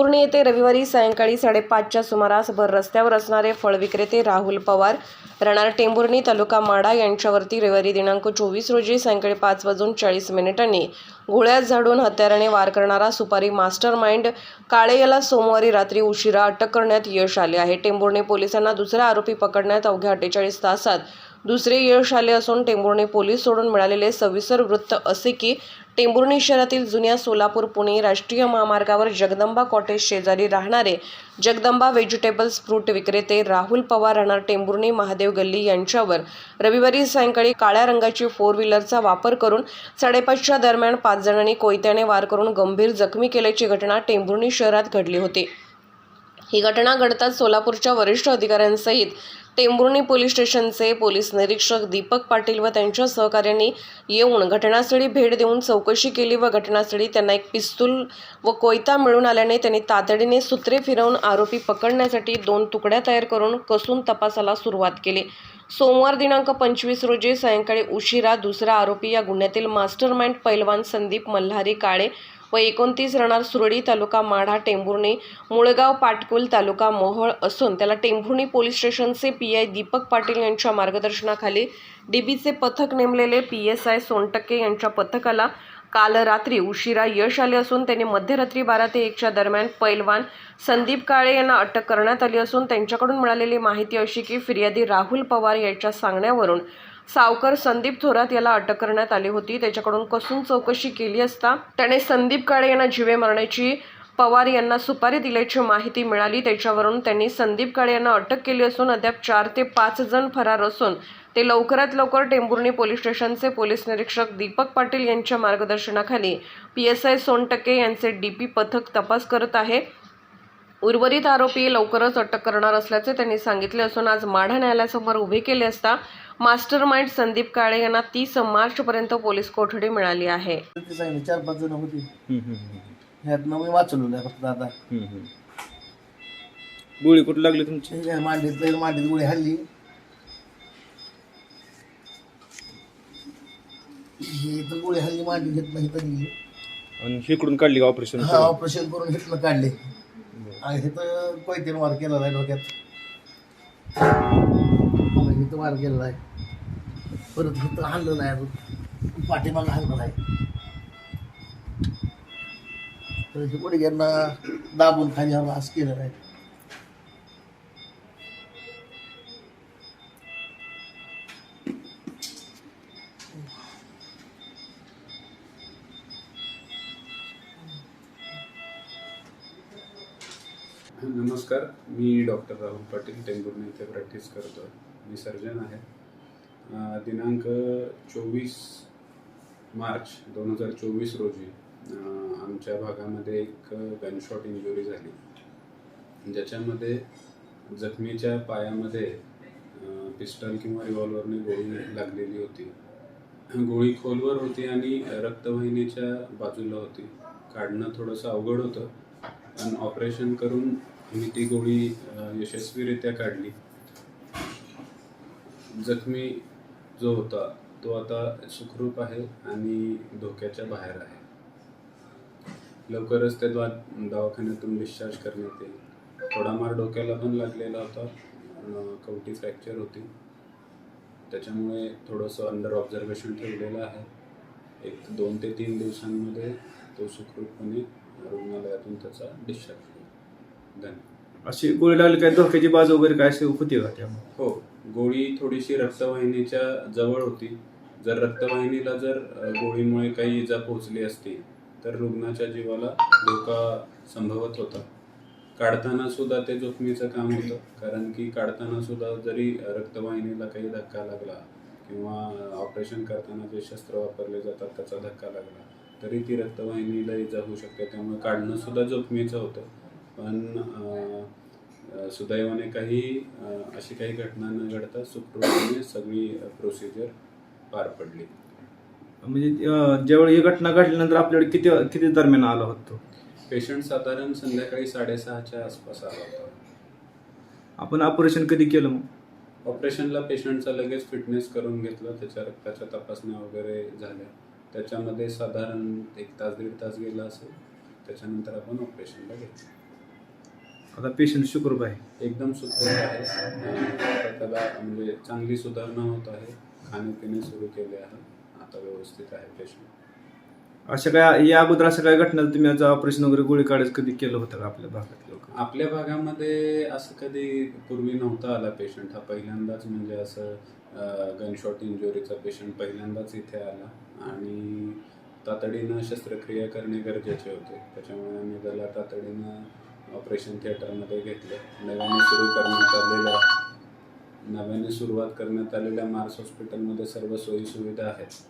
टेंभुर्णी येथे रविवारी सायंकाळी साडेपाचच्या सुमारास भर रस्त्यावर असणारे फळ विक्रेते राहुल पवार राहणार टेंभुर्णी तालुका माडा यांच्यावरती रविवारी दिनांक चोवीस रोजी सायंकाळी पाच वाजून चाळीस मिनिटांनी गोळ्यात झाडून हत्याराने वार करणारा सुपारी मास्टर माइंड काळे याला सोमवारी रात्री उशिरा अटक करण्यात यश आले आहे. टेंभुर्णी पोलिसांना दुसरा आरोपी पकडण्यात अवघ्या अठ्ठेचाळीस तासात दुसरे यश आले असून टेंभुर्णी पोलीस सोडून मिळालेले सविस्तर वृत्त असे की टेंभुर्णी शहरातील जुन्या सोलापूर पुणे राष्ट्रीय महामार्गावर जगदंबा कॉटेज शेजारी राहणारे जगदंबा व्हेजिटेबल्स फ्रूट विक्रेते राहुल पवार राहणार टेंभुर्णी महादेव गल्ली यांच्यावर. रविवारी सायंकाळी काळ्या रंगाची फोर व्हीलरचा वापर करून साडेपाचच्या दरम्यान पाच जणांनी कोयत्याने वार करून गंभीर जखमी केल्याची घटना टेंभुर्णी शहरात घडली होती. ही घटना घडताच सोलापूरच्या वरिष्ठ अधिकाऱ्यांसहित टेंभुर्णी पोलीस स्टेशनचे पोलीस निरीक्षक दीपक पाटील व त्यांच्या सहकार्यांनी येऊन घटनास्थळी भेट देऊन चौकशी केली व घटनास्थळी त्यांना एक पिस्तूल व कोयता मिळून आल्याने त्यांनी तातडीने सूत्रे फिरवून आरोपी पकडण्यासाठी दोन तुकड्या तयार करून कसून तपासाला सुरुवात केली. सोमवार दिनांक पंचवीस रोजी सायंकाळी उशिरा दुसरा आरोपी या गुन्ह्यातील मास्टर माइंड पैलवान संदीप मल्हारी काळे व एकोणतीस राहणार सुरडी तालुका माढा टेंभुर्णी मुळगाव पाटकुल तालुका मोहोळ असून त्याला टेंभुर्णी पोलीस स्टेशनचे पी आय दीपक पाटील यांच्या मार्गदर्शनाखाली डीबीचे पथक नेमलेले पी एस आय सोनटक्के यांच्या पथकाला काल रात्री उशिरा यश आले असून त्यांनी मध्यरात्री बारा ते एकच्या दरम्यान पैलवान संदीप काळे यांना अटक करण्यात आली असून त्यांच्याकडून मिळालेली माहिती अशी की फिर्यादी राहुल पवार यांच्या सांगण्यावरून सावकर संदीप थोरात याला अटक करण्यात आली होती. त्याच्याकडून कसून चौकशी केली असता त्याने संदीप काळे यांना जिवे मारण्याची पवार यांना सुपारी दिल्याची माहिती मिळाली. त्याच्यावरून त्यांनी संदीप काळे यांना अटक केली असून अद्याप चार ते पाच जण फरार असून ते लवकरात लवकर टेंभुर्णी पोलीस स्टेशनचे पोलीस निरीक्षक दीपक पाटील यांच्या मार्गदर्शनाखाली पी एस आय सोनटक्के यांचे डीपी पथक तपास करत आहे. उर्वरित आरोपी लवकरच अटक करणार असल्याचे त्यांनी सांगितले असून आज माढा न्यायालयासमोर उभे केले असता मास्टर माइंड संदीप काळे यांना तीस मार्चपर्यंत पोलीस कोठडी मिळाली आहे. चार पाच जण होती. ह्यातनं मी फक्त आता. गोळी कुठे लागली तुमची? मांडीत मांडीत गोळी हल्ली. ही तर गोळी हल्ली मांडीत घेत नाही तरी. आणि इकडून काढली का ऑपरेशन हा ऑपरेशन करून घेतलं काढले. आणि इथं कोयतीनं वार केलेला आहे डोक्यात. आणि इथं वार केलेला आहे. परत इथं हल्लं नाही अजून. पाठीमागं हल्लं नाही. तर हे गुडघ्यांना दाबून खाली हवा असं केलेलं आहे. नमस्कार मी डॉक्टर राहुल पाटील टेंभुर्णी इथे प्रॅक्टिस करतो मी सर्जन आहे. दिनांक चोवीस मार्च दोन हजार चोवीस रोजी आमच्या भागामध्ये एक गनशॉट इंजुरी झाली. ज्याच्यामध्ये जखमीच्या पायामध्ये पिस्टल किंवा रिव्हॉल्वरने गोळी लागलेली होती. गोळी खोलवर होती आणि रक्तवाहिनीच्या बाजूला होती. काढणं थोडंसं अवघड होतं. पण ऑपरेशन करून मी ती गोळी यशस्वीरित्या काढली. जखमी जो होता तो आता सुखरूप आहे आणि धोक्याच्या बाहेर आहे. लवकरच ते द्वा दवाखान्यातून डिस्चार्ज करण्यात येईल. थोडा मार डोक्याला पण लागलेला होता. कवटी फ्रॅक्चर होती. त्याच्यामुळे थोडंसं अंडर ऑब्झर्वेशन ठेवलेलं आहे. एक दोन ते तीन दिवसांमध्ये तो सुखरूपपणे रुग्णालयातून त्याचा डिस्चार्ज धन्यवाद. अशी गोळी लागली काय धोक्याची बाजू वगैरे काय होती का त्यामुळे? हो गोळी थोडीशी रक्तवाहिनीच्या जवळ होती. जर रक्तवाहिनीला जर गोळीमुळे काही इजा पोहोचली असती तर रुग्णाच्या जीवाला धोका संभवत होता. काढताना सुद्धा ते जोखमीचं काम होतं कारण की काढताना सुद्धा जरी रक्तवाहिनीला काही धक्का लागला किंवा ऑपरेशन करताना जे शस्त्र वापरले जातात त्याचा धक्का लागला तरी ती रक्तवाहिनीला इजा होऊ शकते. त्यामुळे काढणं सुद्धा जोखमीचं होतं. पण सुदैवाने काही अशी काही घटना न घडता सुखरूपपणे सगळी प्रोसिजर पार पडली. म्हणजे ज्यावेळी ही घटना घडल्यानंतर आपल्याकडे किती किती दरम्यान आला होतो पेशंट साधारण संध्याकाळी साडेसहाच्या आसपास आला होता. आपण ऑपरेशन कधी केलं मग? ऑपरेशनला पेशंटचा लगेच फिटनेस करून घेतलं. त्याच्या रक्ताच्या तपासण्या वगैरे झाल्या. त्याच्यामध्ये साधारण एक तास दीड तास गेला असेल त्याच्यानंतर आपण ऑपरेशनला घेतलं. आता पेशंट सुखरूप आहे. एकदम सुदृढ आहे. आता त्याला म्हणजे चांगली सुधारणा होत आहे. खाणे सुरू केले आहे. आता व्यवस्थित आहे पेशंट अशा काय या अगोदर अशा काय घटना तुम्ही याचं ऑपरेशन वगैरे गोळी काढायचं कधी केलं होतं का आपल्या भागात लोक? आपल्या भागामध्ये असं कधी पूर्वी नव्हता आला पेशंट हा. पहिल्यांदाच म्हणजे असं गनशॉट इंजुरीचा पेशंट पहिल्यांदाच इथे आला. आणि तातडीनं शस्त्रक्रिया करणे गरजेचे होते. त्याच्यामुळे आम्ही त्याला तातडीनं ऑपरेशन थिएटरमध्ये घेतलं. नव्याने सुरू करण्यात आलेल्या नव्याने सुरुवात करण्यात आलेल्या मार्स हॉस्पिटलमध्ये सर्व सोयीसुविधा आहेत.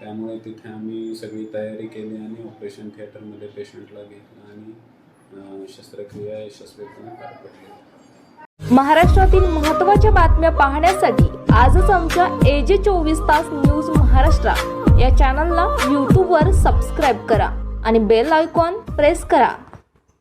त्यामुळे तिथे आम्ही सगळी तयारी केली आणि ऑपरेशन थिएटरमध्ये पेशंटला घेतलं आणि शस्त्रक्रिया यशस्वीपणे पार पडली. महाराष्ट्रातील महत्त्वाच्या बातम्या पाहण्यासाठी आजच आमच्या एजे चोवीस तास न्यूज महाराष्ट्र या चॅनलला यूट्यूबवर सबस्क्राईब करा आणि बेल आयकॉन प्रेस करा.